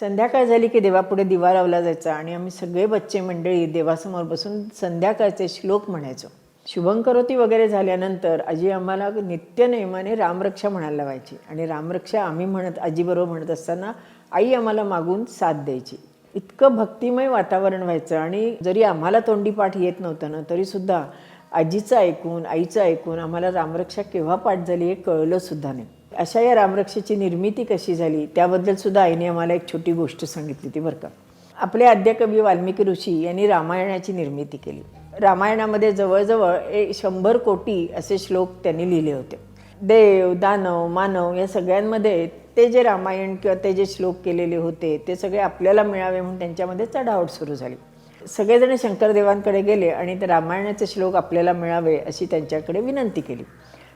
संध्याकाळ झाली की देवापुढे दिवा लावला जायचा आणि आम्ही सगळे बच्चे मंडळी देवासमोर बसून संध्याकाळचे श्लोक म्हणायचो. शुभंकरोती वगैरे झाल्यानंतर आजी आम्हाला नित्य नेमाने रामरक्षा म्हणायला लावायची आणि रामरक्षा आम्ही म्हणत आजीबरोबर म्हणत असताना आई आम्हाला मागून साथ द्यायची. इतकं भक्तिमय वातावरण व्हायचं आणि जरी आम्हाला तोंडी पाठ येत नव्हतं ना तरीसुद्धा आजीचं ऐकून आईचं ऐकून आम्हाला रामरक्षा केव्हा पाठ झाली हे कळलं सुद्धा नाही. अशा या रामरक्षेची निर्मिती कशी झाली त्याबद्दल सुद्धा आईने आम्हाला एक छोटी गोष्ट सांगितली ती बरं का. आपले आद्यकवी वाल्मिकी ऋषी यांनी रामायणाची निर्मिती केली. रामायणामध्ये जवळजवळ एक शंभर कोटी असे श्लोक त्यांनी लिहिले होते. देव दानव मानव या सगळ्यांमध्ये ते जे रामायण किंवा ते जे श्लोक केलेले होते ते सगळे आपल्याला मिळावे म्हणून त्यांच्यामध्ये चढावट सुरू झाली. सगळेजण शंकरदेवांकडे गेले आणि ते रामायणाचे श्लोक आपल्याला मिळावे अशी त्यांच्याकडे विनंती केली.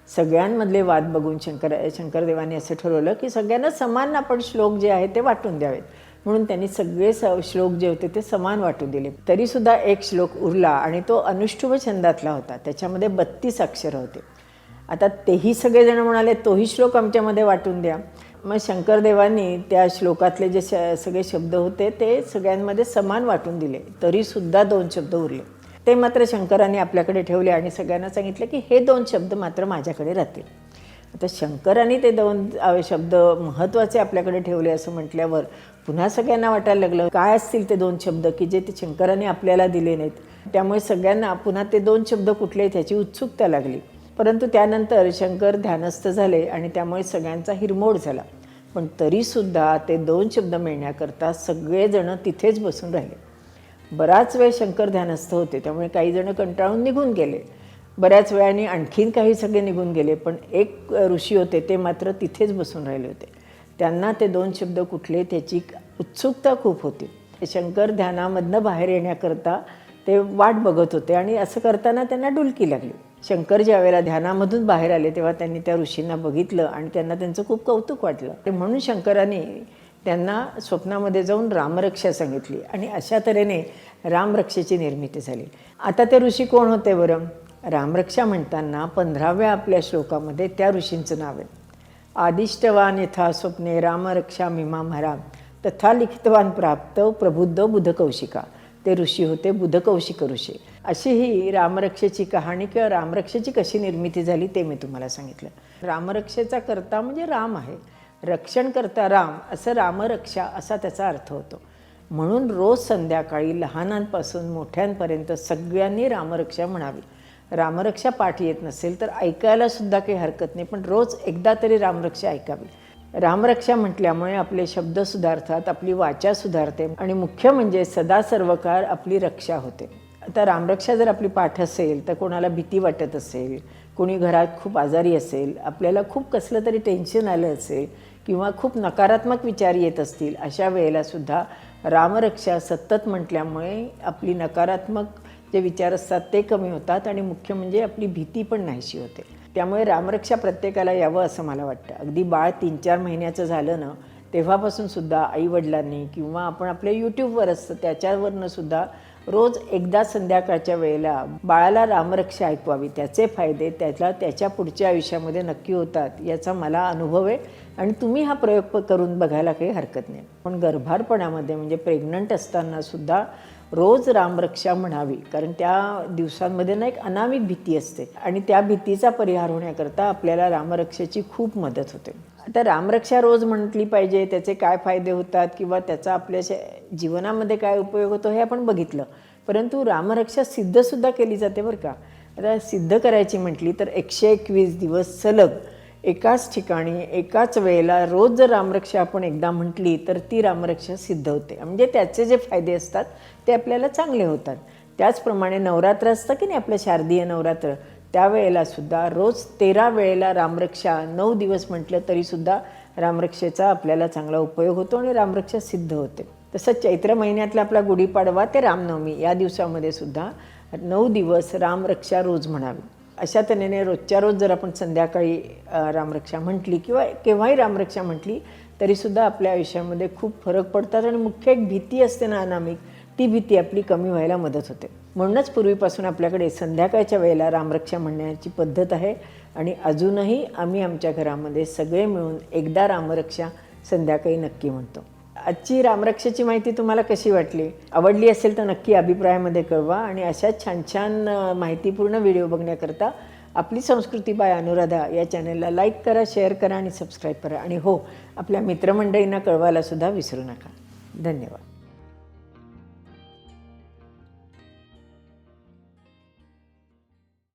सगळ्यांमधले वाद बघून शंकर शंकरदेवांनी असं ठरवलं की सगळ्यांना समान आपण श्लोक जे आहे ते वाटून द्यावेत. म्हणून त्यांनी सगळे स श्लोक जे होते ते समान वाटून दिले. तरीसुद्धा एक श्लोक उरला आणि तो अनुष्ठुभ छंदातला होता. त्याच्यामध्ये बत्तीस अक्षरं होते. आता तेही सगळेजण म्हणाले तोही श्लोक आमच्यामध्ये वाटून द्या. मग शंकरदेवांनी त्या श्लोकातले जे श सगळे शब्द होते ते सगळ्यांमध्ये समान वाटून दिले. तरीसुद्धा दोन शब्द उरले. ते मात्र शंकरांनी आपल्याकडे ठेवले आणि सगळ्यांना सांगितलं की हे दोन शब्द मात्र माझ्याकडे राहतील. आता शंकरांनी ते दोन शब्द महत्त्वाचे आपल्याकडे ठेवले असं म्हटल्यावर पुन्हा सगळ्यांना वाटायला लागलं काय असतील ते दोन शब्द की जे ते शंकराने आपल्याला दिले नाहीत. त्यामुळे सगळ्यांना पुन्हा ते दोन शब्द कुठले त्याची ह्याची उत्सुकता लागली. परंतु त्यानंतर शंकर ध्यानस्थ झाले आणि त्यामुळे सगळ्यांचा हिरमोड झाला. पण तरीसुद्धा ते दोन शब्द मिळण्याकरता सगळेजण तिथेच बसून राहिले. बराच वेळ शंकर ध्यानस्थ होते त्यामुळे काही जण कंटाळून निघून गेले. बऱ्याच वेळाने आणखीन काही सगळे निघून गेले पण एक ऋषी होते ते मात्र तिथेच बसून राहिले होते. त्यांना ते दोन शब्द कुठले त्याची उत्सुकता खूप होती. शंकर ध्यानामधनं बाहेर येण्याकरता ते वाट बघत होते आणि असं करताना त्यांना डुलकी लागली. शंकर ज्या वेळेला ध्यानामधून बाहेर आले तेव्हा त्यांनी त्या ऋषींना बघितलं आणि त्यांना त्यांचं खूप कौतुक वाटलं. ते म्हणून शंकराने त्यांना स्वप्नामध्ये जाऊन रामरक्षा सांगितली आणि अशा तऱ्हेने रामरक्षेची निर्मिती झाली. आता ते ऋषी कोण होते बरं? रामरक्षा म्हणताना पंधराव्या आपल्या श्लोकामध्ये त्या ऋषींचं नाव आहे. आदिष्टवान यथा स्वप्ने रामरक्षा मीमामरा तथा लिखितवान प्राप्त प्रबुद्ध बुधकौशिका. ते ऋषी होते बुधकौशिक ऋषी. अशी ही रामरक्षेची कहाणी किंवा रामरक्षेची कशी निर्मिती झाली ते मी तुम्हाला सांगितलं. रामरक्षेचा करता म्हणजे राम आहे. रक्षण करता राम असं रामरक्षा असा त्याचा अर्थ होतो. म्हणून रोज संध्याकाळी लहानांपासून मोठ्यांपर्यंत सगळ्यांनी रामरक्षा म्हणावी. रामरक्षा पाठ येत नसेल तर ऐकायला सुद्धा काही हरकत नाही पण रोज एकदा तरी रामरक्षा ऐकावी. रामरक्षा म्हटल्यामुळे आपले शब्द सुधारतात आपली वाचा सुधारते आणि मुख्य म्हणजे सदा सर्वकाळ आपली रक्षा होते. आता रामरक्षा जर आपली पाठ असेल तर कोणाला भीती वाटत असेल कोणी घरात खूप आजारी असेल आपल्याला खूप कसलं तरी टेन्शन आलं असेल किंवा खूप नकारात्मक विचार येत असतील अशा वेळेला सुद्धा रामरक्षा सतत म्हटल्यामुळे आपली नकारात्मक जे विचार असतात ते कमी होतात आणि मुख्य म्हणजे आपली भीती पण नाहीशी होते. त्यामुळे रामरक्षा प्रत्येकाला यावं असं मला वाटतं. अगदी बाळ तीन चार महिन्याचं झालं ना तेव्हापासून सुद्धा आईवडिलांनी किंवा आपण आपल्या यूट्यूबवर असतं त्याच्यावरनं सुद्धा रोज एकदा संध्याकाळच्या वेळेला बाळाला रामरक्षा ऐकवावी. त्याचे फायदे त्याला त्याच्या पुढच्या आयुष्यामध्ये नक्की होतात याचा मला अनुभव आहे. आणि तुम्ही हा प्रयोग प- करून बघायला काही हरकत नाही. पण गर्भारपणामध्ये म्हणजे प्रेग्नंट असताना सुद्धा रोज रामरक्षा म्हणावी कारण त्या दिवसांमध्ये ना एक अनामिक भीती असते आणि त्या भीतीचा परिहार होण्याकरता आपल्याला रामरक्षेची खूप मदत होते. आता रामरक्षा रोज म्हटली पाहिजे त्याचे काय फायदे होतात किंवा त्याचा आपल्या जीवनामध्ये काय उपयोग होतो हे आपण बघितलं. परंतु रामरक्षा सिद्धसुद्धा केली जाते बरं का. आता सिद्ध करायची म्हटली तर एकशे एकवीस दिवस सलग एकाच ठिकाणी एकाच वेळेला रोज जर रामरक्षा आपण एकदा म्हटली तर ती रामरक्षा सिद्ध होते. म्हणजे त्याचे जे फायदे असतात ते आपल्याला चांगले होतात. त्याचप्रमाणे नवरात्र असतं की नाही आपलं शारदीय नवरात्र? त्यावेळेलासुद्धा रोज तेरा वेळेला रामरक्षा नऊ दिवस म्हटलं तरीसुद्धा रामरक्षेचा आपल्याला चांगला उपयोग होतो आणि रामरक्षा सिद्ध होते. तसंच चैत्र महिन्यातला आपला गुढीपाडवा ते रामनवमी या दिवसामध्ये सुद्धा नऊ दिवस रामरक्षा रोज म्हणावी. अशा तऱ्हेने रोजच्या रोज जर आपण संध्याकाळी रामरक्षा म्हटली किंवा केव्हाही रामरक्षा म्हटली तरीसुद्धा आपल्या आयुष्यामध्ये खूप फरक पडतात आणि मुख्य एक भीती असते ना अनामिक ती भीती आपली कमी व्हायला मदत होते. म्हणूनच पूर्वीपासून आपल्याकडे संध्याकाळच्या वेळेला रामरक्षा म्हणण्याची पद्धत आहे आणि अजूनही आम्ही आमच्या घरामध्ये सगळे मिळून एकदा रामरक्षा संध्याकाळी नक्की म्हणतो. आजची रामरक्षाची माहिती तुम्हाला कशी वाटली? आवडली असेल तर नक्की अभिप्रायामध्ये कळवा आणि अशा छान छान माहितीपूर्ण व्हिडिओ बघण्याकरता आपली संस्कृती बाय अनुराधा या चॅनलला लाईक करा शेअर करा आणि सबस्क्राईब करा. आणि हो आपल्या मित्रमंडळींना कळवायला सुद्धा विसरू नका. धन्यवाद.